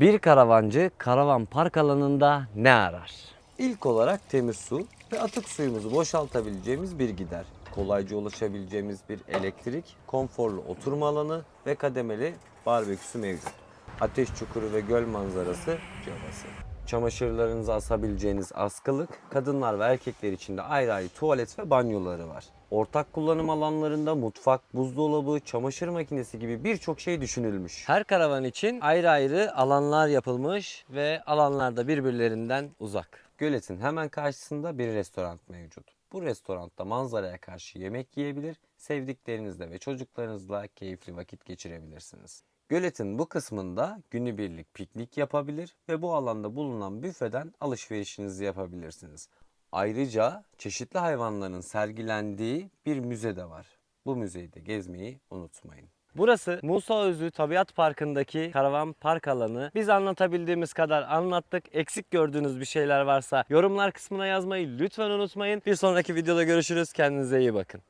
Bir karavancı karavan park alanında ne arar? İlk olarak temiz su ve atık suyumuzu boşaltabileceğimiz bir gider. Kolayca ulaşabileceğimiz bir elektrik, konforlu oturma alanı ve kademeli barbeküsü mevcut. Ateş çukuru ve göl manzarası cevası. Çamaşırlarınızı asabileceğiniz askılık, kadınlar ve erkekler için de ayrı ayrı tuvalet ve banyoları var. Ortak kullanım alanlarında mutfak, buzdolabı, çamaşır makinesi gibi birçok şey düşünülmüş. Her karavan için ayrı ayrı alanlar yapılmış ve alanlarda birbirlerinden uzak. Göletin hemen karşısında bir restoran mevcut. Bu restoranda manzaraya karşı yemek yiyebilir, sevdiklerinizle ve çocuklarınızla keyifli vakit geçirebilirsiniz. Göletin bu kısmında günübirlik piknik yapabilir ve bu alanda bulunan büfeden alışverişinizi yapabilirsiniz. Ayrıca çeşitli hayvanların sergilendiği bir müze de var. Bu müzeyi de gezmeyi unutmayın. Burası Musa Özü Tabiat Parkı'ndaki karavan park alanı. Biz anlatabildiğimiz kadar anlattık. Eksik gördüğünüz bir şeyler varsa yorumlar kısmına yazmayı lütfen unutmayın. Bir sonraki videoda görüşürüz. Kendinize iyi bakın.